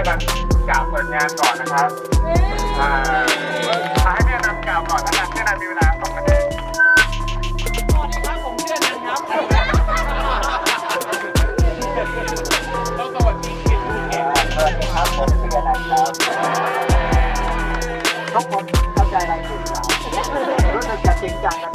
จะนำกล่าวเปิดงานก่อนนะครับอ่าขอให้แม่นำกล่าวก่อนนะครับแม่นำมีเวลาสองนาทีสวัสดีครับผมเชื่นันครับแล้วสวัสดีคิดดูเองสวัสดีครับผมตันครันข้าใจอะไรอยู่ครับรู้สึกจะจริงจัง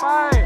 ไ